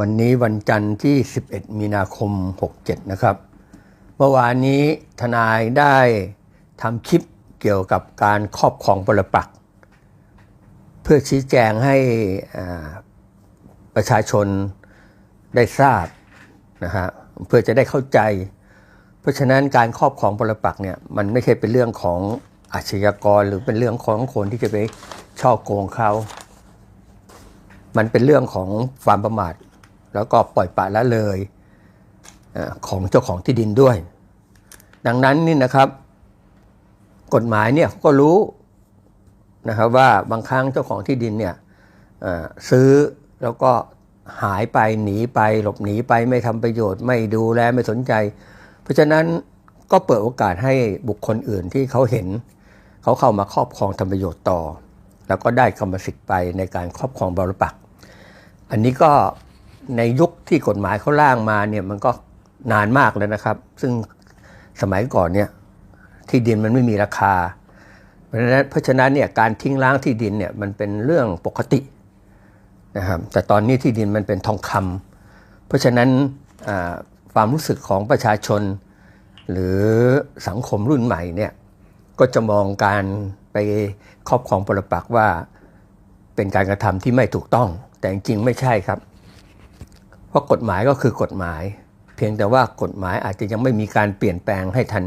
วันนี้วันจันทร์ที่ 11 มีนาคม 67 นะครับ เมื่อวานนี้ทนายได้ทำคลิปเกี่ยวกับการครอบครองปรปักษ์เพื่อชี้แจงให้ประชาชนได้ทราบนะฮะเพื่อจะได้เข้าใจ เพราะฉะนั้นการครอบครองปรปักษ์เนี่ยมันไม่ใช่เป็นเรื่องของอาชญากรหรือเป็นเรื่องของคนที่จะไปช่อโกงเขา มันเป็นเรื่องของความประมาท แล้วก็ปล่อยปละละเลยของเจ้าของที่ดินด้วย ดังนั้นนี่นะครับ กฎหมายเนี่ยเขาก็รู้นะครับว่าบางครั้งเจ้าของที่ดินเนี่ยซื้อแล้วก็หายไปหนีไปหลบหนีไปไม่ทำประโยชน์ ไม่ดูแลไม่สนใจ เพราะฉะนั้นก็เปิดโอกาสให้บุคคลอื่นที่เขาเห็น เขาเข้ามาครอบครองทำประโยชน์ต่อ แล้วก็ได้กรรมสิทธิ์ไปในการครอบครองบรปัก อันนี้ก็ ในยุคที่กฎหมายเขาร่างมาเนี่ยมันก็นานมากแล้วนะครับ ซึ่งสมัยก่อนเนี่ยที่ดินมันไม่มีราคา เพราะฉะนั้นเพราะฉะนั้นเนี่ยการทิ้งร้างที่ดินเนี่ยมันเป็นเรื่องปกตินะครับแต่ตอนนี้ที่ดินมันเป็นทองคำเพราะฉะนั้นความรู้สึกของประชาชน หรือสังคมรุ่นใหม่เนี่ยก็จะมองการไปครอบครองปรปักษ์ว่าเป็นการกระทำที่ไม่ถูกต้อง แต่จริงไม่ใช่ครับ ราะกฎหมายก็คือกฎหมาย เพียงแต่ว่ากฎหมายอาจจะยังไม่มีการเปลี่ยนแปลงให้ทัน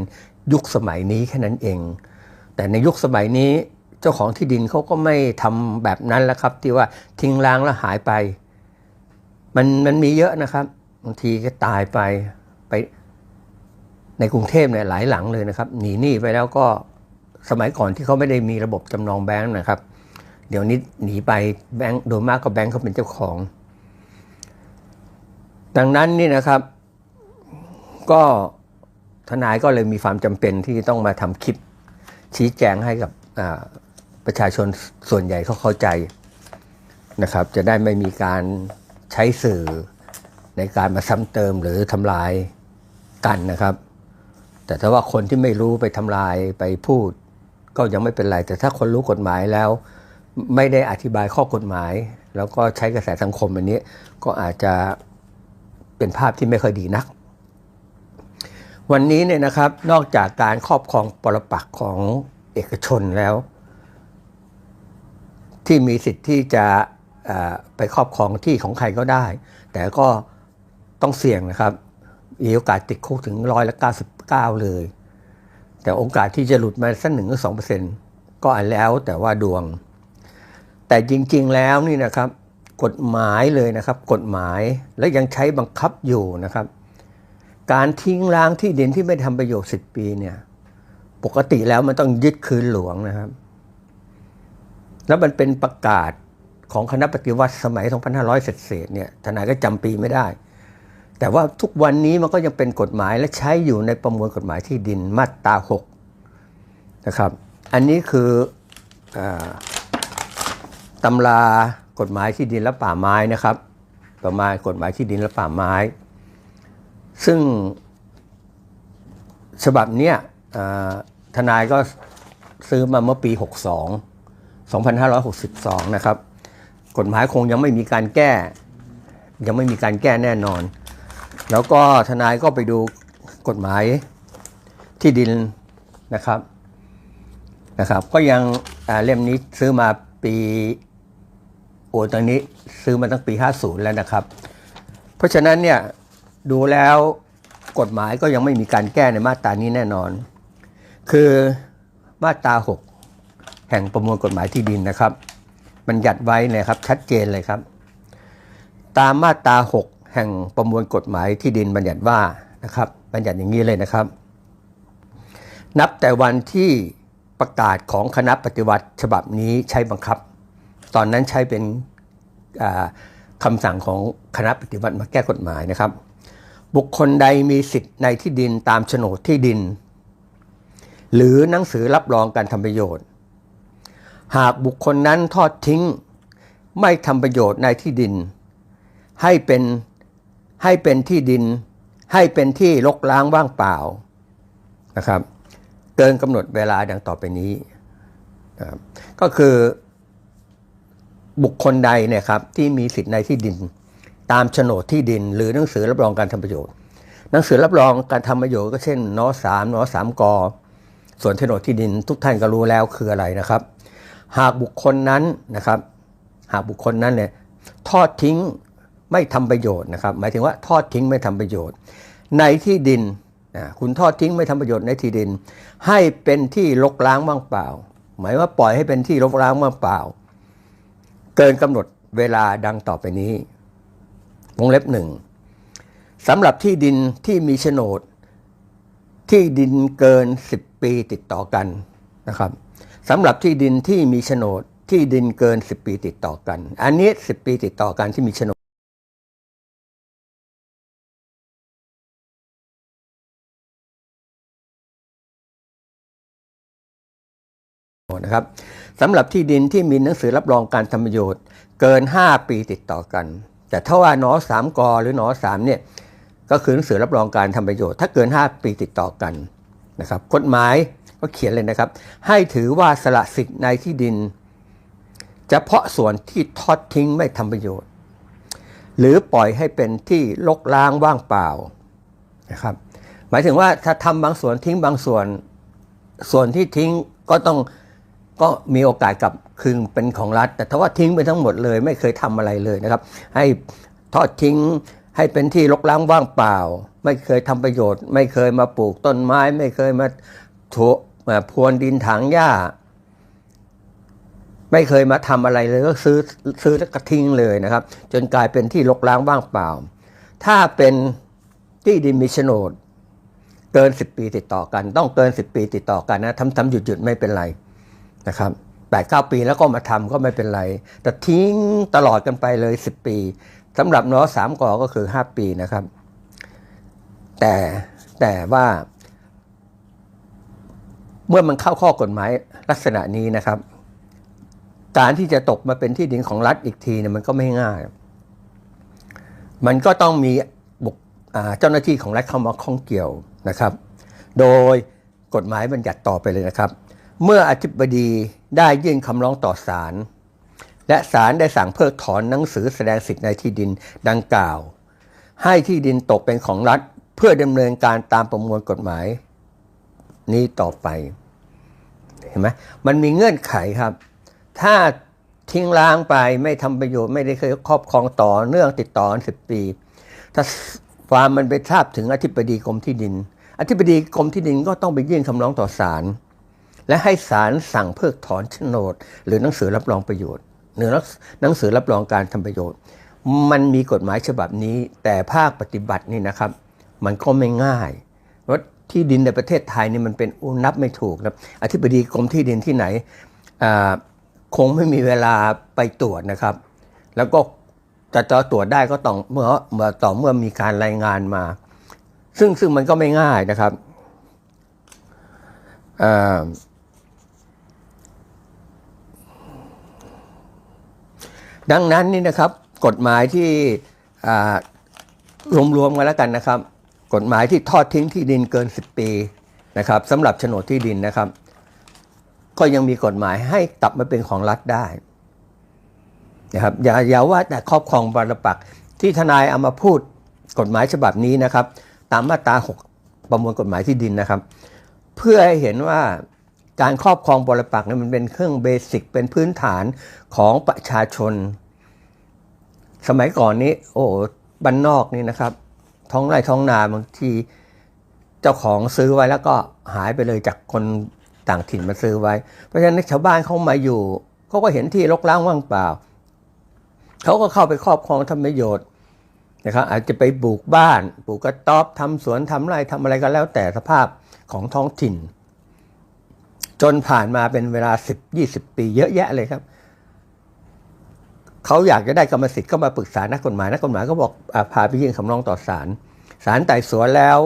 ยุคสมัยนี้แค่นั้นเอง แต่ในยุคสมัยนี้เจ้าของที่ดินเขาก็ไม่ทำแบบนั้นแล้วครับ ที่ว่าทิ้งร้างแล้วหายไป มันมันมีเยอะนะครับบางทีก็ตายไปไปในกรุงเทพเนี่ยหลายหลังเลยนะครับ หนีหนี้ไปแล้วก็สมัยก่อนที่เขาไม่ได้มีระบบจำนองแบงค์นะครับ เดี๋ยวนี้หนีไปแบงค์โดยมากก็แบงค์เขาเป็นเจ้าของ ดังนั้นนี่นะครับ ก็ทนายก็เลยมีความจำเป็นที่ต้องมาทำคลิปชี้แจงให้กับประชาชนส่วนใหญ่เขาเข้าใจนะครับ จะได้ไม่มีการใช้สื่อในการมาซ้ำเติมหรือทำลายกันนะครับ แต่ถ้าว่าคนที่ไม่รู้ไปทำลายไปพูด ก็ยังไม่เป็นไร แต่ถ้าคนรู้กฎหมายแล้ว ไม่ได้อธิบายข้อกฎหมาย แล้วก็ใช้กระแสสังคมอันนี้ก็อาจจะ เป็นภาพที่ไม่ค่อยดีนัก วันนี้เนี่ยนะครับนอกจากการครอบครองปรปักของเอกชนแล้ว ที่มีสิทธิ์ที่จะไปครอบครองที่ของใครก็ได้ แต่ก็ต้องเสี่ยงนะครับมีโอกาสติดคุกถึงร้อยละเก้าสิบเก้าเลย แต่โอกาสที่จะหลุดมาสักหนึ่งหรือสองเปอร์เซ็นต์ก็อันแล้วแต่ว่าดวง แต่จริง ๆ แล้วนี่นะครับ กฎหมายเลยนะครับ กฎหมายและยังใช้บังคับอยู่นะครับ การทิ้งร้างที่ดินที่ไม่ทำประโยชน์สิบปีเนี่ยปกติแล้วมันต้องยึดคืนหลวงนะครับ แล้วมันเป็นประกาศของคณะปฏิวัติสมัย 2500 เศษเนี่ยทนายก็จำปีไม่ได้ แต่ว่าทุกวันนี้มันก็ยังเป็นกฎหมายและใช้อยู่ในประมวลกฎหมายที่ดินมาตรา6นะครับ อันนี้คืออตำรา กฎหมายที่ดินและป่าไม้นะครับประมาณกฎหมายที่ดินและป่าไม้ ซึ่งฉบับเนี้ยทนายก็ซื้อมาเมื่อปี 62 2562 นะครับ กฎหมายคงยังไม่มีการแก้ ยังไม่มีการแก้แน่นอน แล้วก็ทนายก็ไปดูกฎหมายที่ดินนะครับนะครับ ก็ยังเล่มนี้ซื้อมาปี โอ้ตอนนี้ซื้อมาตั้งปี 50 แล้วนะครับ เพราะฉะนั้นเนี่ยดูแล้วกฎหมายก็ยังไม่มีการแก้ในมาตรานี้แน่นอน คือมาตรา 6 แห่งประมวลกฎหมายที่ดินนะครับ มันหยัดไว้นะครับชัดเจนเลยครับ ตามมาตรา 6 แห่งประมวลกฎหมายที่ดินบัญญัติว่านะครับบัญญัติอย่างนี้เลยนะครับ นับแต่วันที่ประกาศของคณะปฏิวัติฉบับนี้ใช้บังคับ ตอนนั้นใช้เป็นอ่าคำสั่งของคณะปฏิวัติมาแก้กฎหมายนะครับ บุคคลใดมีสิทธิ์ในที่ดินตามโฉนดที่ดิน หรือหนังสือรับรองการทำประโยชน์ หากบุคคลนั้นทอดทิ้ง ไม่ทำประโยชน์ในที่ดิน ให้เป็นให้เป็นที่ดิน ให้เป็นที่รกร้างว่างเปล่านะครับ เกินกำหนดเวลาดังต่อไปนี้นะก็คือ บุคคลใดเนี่ยครับที่มีสิทธิ์ในที่ดิน ตามโฉนดที่ดิน หรือหนังสือรับรองการทำประโยชน์ หนังสือรับรองการทำประโยชน์ก็เช่นนอสามนอสามกส่วนโฉนดที่ดินทุกท่านก็รู้แล้วคืออะไรนะครับ หากบุคคลนั้นนะครับ หากบุคคลนั้นเนี่ยทอดทิ้งไม่ทำประโยชน์นะครับ หมายถึงว่าทอดทิ้งไม่ทำประโยชน์ ในที่ดินนะคุณทอดทิ้งไม่ทำประโยชน์ในที่ดิน ให้เป็นที่รกร้างว่างเปล่า หมายว่าปล่อยให้เป็นที่รกร้างว่างเปล่า เกินกำหนดเวลาดังต่อไปนี้ วงเล็บหนึ่งสำหรับที่ดินที่มีโฉนด ที่ดินเกิน 10 ปีติดต่อกันนะครับสำหรับที่ดินที่มีโฉนด ที่ดินเกิน 10 ปีติดต่อกัน อันนี้ 10 ปีติดต่อกันที่มีโฉนดนะครับ สำหรับที่ดินที่มีหนังสือรับรองการทำประโยชน์ เกิน 5 ปีติดต่อกัน แต่ถ้าว่านอสามกหรือนอสามเนี่ยก็คือหนังสือรับรองการทำประโยชน์ ถ้าเกิน 5 ปีติดต่อกันนะครับกฎหมายก็เขียนเลยนะครับ ให้ถือว่าสละสิทธิ์ในที่ดินเฉพาะส่วนที่ทอดทิ้งไม่ทำประโยชน์ หรือปล่อยให้เป็นที่ลกล้างว่างเปล่านะครับหมายถึงว่าถ้าทำบางส่วนทิ้งบางส่วน ส่วนที่ทิ้งก็ต้อง ก็มีโอกาสกลับคืนเป็นของรัฐ แต่ถ้าว่าทิ้งไปทั้งหมดเลย ไม่เคยทำอะไรเลยนะครับ ให้ทอดทิ้งให้เป็นที่รกร้างว่างเปล่า ไม่เคยทำประโยชน์ ไม่เคยมาปลูกต้นไม้ ไม่เคยมาถูมาพรวนดินถางหญ้า ไม่เคยมาทำอะไรเลยก็ซื้อซื้อแล้วก็ทิ้งเลยนะครับ จนกลายเป็นที่รกร้างว่างเปล่า ถ้าเป็นที่ดินมีโฉนดเกิน 10 ปีติดต่อกัน ต้องเกิน 10 ปีติดต่อกันนะทำทำหยุดหยุดไม่เป็นไร นะครับแปดเก้าปีแล้วก็มาทำก็ไม่เป็นไร แต่ทิ้งตลอดกันไปเลย10ปีสำหรับนอสามกอก็คือ5ปีนะครับ แต่แต่ว่า เมื่อมันเข้าข้อกฎหมายลักษณะนี้นะครับ การที่จะตกมาเป็นที่ดินของรัฐอีกทีเนี่ยมันก็ไม่ง่าย มันก็ต้องมีบุคอ่าเจ้าหน้าที่ของรัฐเข้ามาข้องเกี่ยวนะครับ โดยกฎหมายบัญญัติต่อไปเลยนะครับ เมื่ออธิบดีได้ยื่นคำร้องต่อศาลและศาลได้สั่งเพิกถอนหนังสือแสดงสิทธิในที่ดินดังกล่าว ให้ที่ดินตกเป็นของรัฐ เพื่อดำเนินการตามประมวลกฎหมาย นี้ต่อไปเห็นไหมมันมีเงื่อนไขครับ ถ้าทิ้งล้างไปไม่ทำประโยชน์ไม่ได้เคยครอบครองต่อเนื่องติดต่อกันสิบปี ถ้าฟามมันไปทราบถึงอธิบดีกรมที่ดิน อธิบดีกรมที่ดินก็ต้องไปยื่นคำร้องต่อศาล และให้ศาลสั่งเพิกถอนโฉนด หรือหนังสือรับรองประโยชน์หรือหนังสือรับรองการทำประโยชน์ มันมีกฎหมายฉบับนี้ แต่ภาคปฏิบัตินี่นะครับ มันก็ไม่ง่ายเพราะที่ดินในประเทศไทยนี่มันเป็นอุนับไม่ถูกนะอธิบดีกรมที่ดินที่ไหนอ่าคงไม่มีเวลาไปตรวจนะครับ แล้วก็จะจะตรวจได้ก็ต้องเมื่อเมื่อต่อเมื่อมีการรายงานมา ซึ่งซึ่งมันก็ไม่ง่ายนะครับอ่า ดังนั้นนี่นะครับกฎหมายที่รวมๆกันแล้วกันนะครับ กฎหมายที่ทอดทิ้งที่ดินเกิน 10 ปีนะครับสำหรับโฉนดที่ดินนะครับ ก็ยังมีกฎหมายให้กลับมาเป็นของรัฐได้นะครับอย่าอย่าว่าแต่ครอบครองปรปักที่ทนายเอามาพูดกฎหมายฉบับนี้นะครับ ตามมาตรา 6 ประมวลกฎหมายที่ดินนะครับ เพื่อให้เห็นว่า การครอบครองปรปักษ์เนี่ยมันเป็นเครื่องเบสิกเป็นพื้นฐานของประชาชน สมัยก่อนนี้ โอ้บ้านนอกนี่นะครับ ท้องไร่ท้องนาบางทีเจ้าของซื้อไว้แล้วก็หายไปเลยจากคนต่างถิ่นมาซื้อไว้ เพราะฉะนั้นชาวบ้านเขามาอยู่เขาก็เห็นที่รกร้างว่างเปล่าเขาก็เข้าไปครอบครองทำประโยชน์นะครับอาจจะไปปลูกบ้านปลูกกระต๊อบทำสวนทำไร่ทำอะไรก็แล้วแต่สภาพของท้องถิ่น จนผ่านมาเป็นเวลา10-20ปี เยอะแยะเลยครับเขาอยากจะได้กรรมสิทธิ์ก็มาปรึกษานักกฎหมายนักกฎหมายก็บอกอาพาไปยื่นคำร้องต่อศาลศาลไต่สวนแล้ว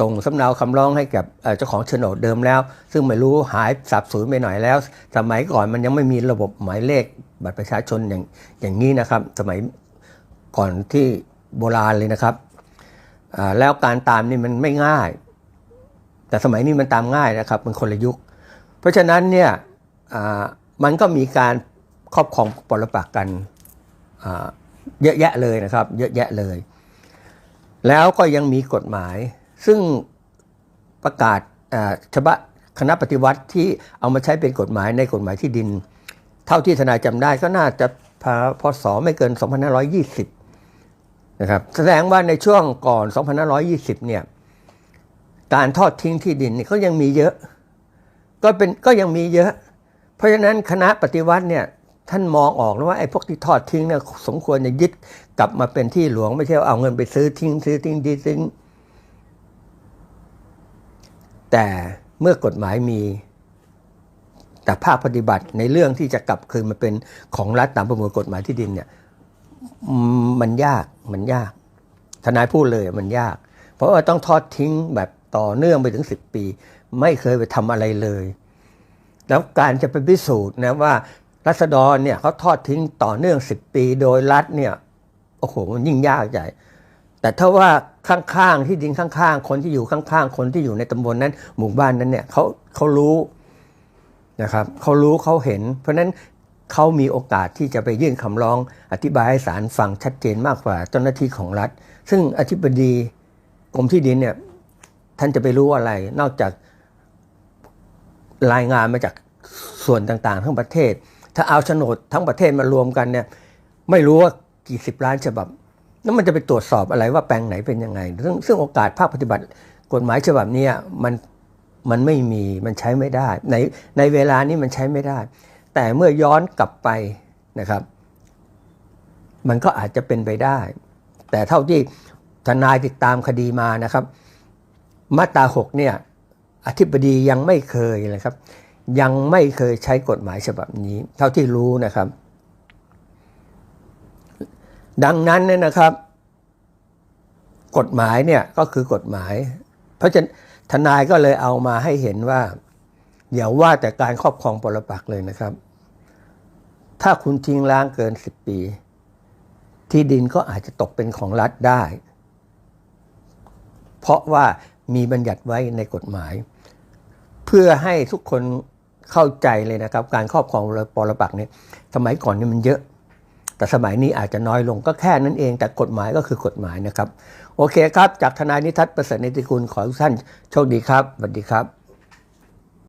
ส่งสำเนาคำร้องให้กับเจ้าของโฉนดเดิมแล้ว ซึ่งไม่รู้หายสับสูญไปหน่อยแล้ว สมัยก่อนมันยังไม่มีระบบหมายเลขบัตรประชาชนอย่างอย่างนี้นะครับ สมัยก่อนที่โบราณเลยนะครับแล้วการตามนี่มันไม่ง่าย แต่สมัยนี้มันตามง่ายนะครับมันคนละยุค เพราะฉะนั้นเนี่ยมันก็มีการครอบครองปรปักกันเยอะแยะเลยนะครับ เยอะแยะเลย แล้วก็ยังมีกฎหมาย ซึ่งประกาศฉบับคณะปฏิวัติที่เอามาใช้เป็นกฎหมายในกฎหมายที่ดิน เท่าที่ทนายจำได้ก็น่าจะพพศไม่เกิน 2520 นะครับ แสดงว่าในช่วงก่อน 2520 เนี่ย การทอดทิ้งที่ดินนี่ก็ยังมีเยอะ ก็เป็นก็ยังมีเยอะ เพราะฉะนั้นคณะปฏิวัติเนี่ยท่านมองออกแล้วว่าไอ้พวกที่ทอดทิ้งเนี่ยสมควรจะยึดกลับมาเป็นที่หลวงไม่ใช่เอาเงินไปซื้อทิ้งซื้อทิ้งดีทิ้งแต่เมื่อกฎหมายมี แต่ภาคปฏิบัติในเรื่องที่จะกลับคืนมาเป็นของรัฐตามประมวลกฎหมายที่ดินเนี่ยมมันยากมันยาก ทนายพูดเลยมันยาก เพราะว่าต้องทอดทิ้งแบบต่อเนื่องไปถึงสิบปี ไม่เคยไปทำอะไรเลย แล้วการจะไปพิสูจน์นะว่ารัษฎรเนี่ยเขาทอดทิ้งต่อเนื่องสิบปีโดยรัฐเนี่ยโอ้โหมันยิ่งยากใหญ่แต่ถ้าว่าข้างๆที่ดินข้างๆ คนที่อยู่ข้างๆ คนที่อยู่ในตำบลนั้นหมู่บ้านนั้นเนี่ยเขาเขารู้นะครับเขารู้เขาเห็น เพราะฉะนั้นเขามีโอกาสที่จะไปยื่นคำร้องอธิบายให้ศาลฟังชัดเจนมากกว่าเจ้าหน้าที่ของรัฐ ซึ่งอธิบดีกรมที่ดินเนี่ยท่านจะไปรู้อะไรนอกจาก รายงานมาจากส่วนต่างๆ ทั้งประเทศ ถ้าเอาโฉนดทั้งประเทศมารวมกันเนี่ยไม่รู้ว่ากี่สิบล้านฉบับแล้วมันจะไปตรวจสอบอะไรว่าแปลงไหนเป็นยังไง ซึ่งซึ่งโอกาสภาคปฏิบัติกฎหมายฉบับนี้มันมันไม่มีมันใช้ไม่ได้ ในในเวลานี้มันใช้ไม่ได้ แต่เมื่อย้อนกลับไปนะครับ มันก็อาจจะเป็นไปได้ แต่เท่าที่ทนายติดตามคดีมานะครับ มาตราหกเนี่ย อธิบดียังไม่เคยเลยครับ ยังไม่เคยใช้กฎหมายฉบับนี้ เท่าที่รู้นะครับ ดังนั้นเนี่ยนะครับ กฎหมายเนี่ยก็คือกฎหมาย เพราะฉะนั้นทนายก็เลยเอามาให้เห็นว่าอย่าว่าแต่การครอบครองปรปักเลยนะครับ ถ้าคุณทิ้งล้างเกินสิบปี ที่ดินก็อาจจะตกเป็นของรัฐได้ เพราะว่ามีบัญญัติไว้ในกฎหมาย พื่อให้ทุกคนเข้าใจเลยนะครับ การครอบครองปรปักเนี่ยสมัยก่อนนี่มันเยอะ แต่สมัยนี้อาจจะน้อยลงก็แค่นั้นเอง แต่กฎหมายก็คือกฎหมายนะครับ โอเคครับ จากทนายนิทัศน์ประเสริฐนิติคุณขอทุกท่านโชคดีครับสวัสดีครับ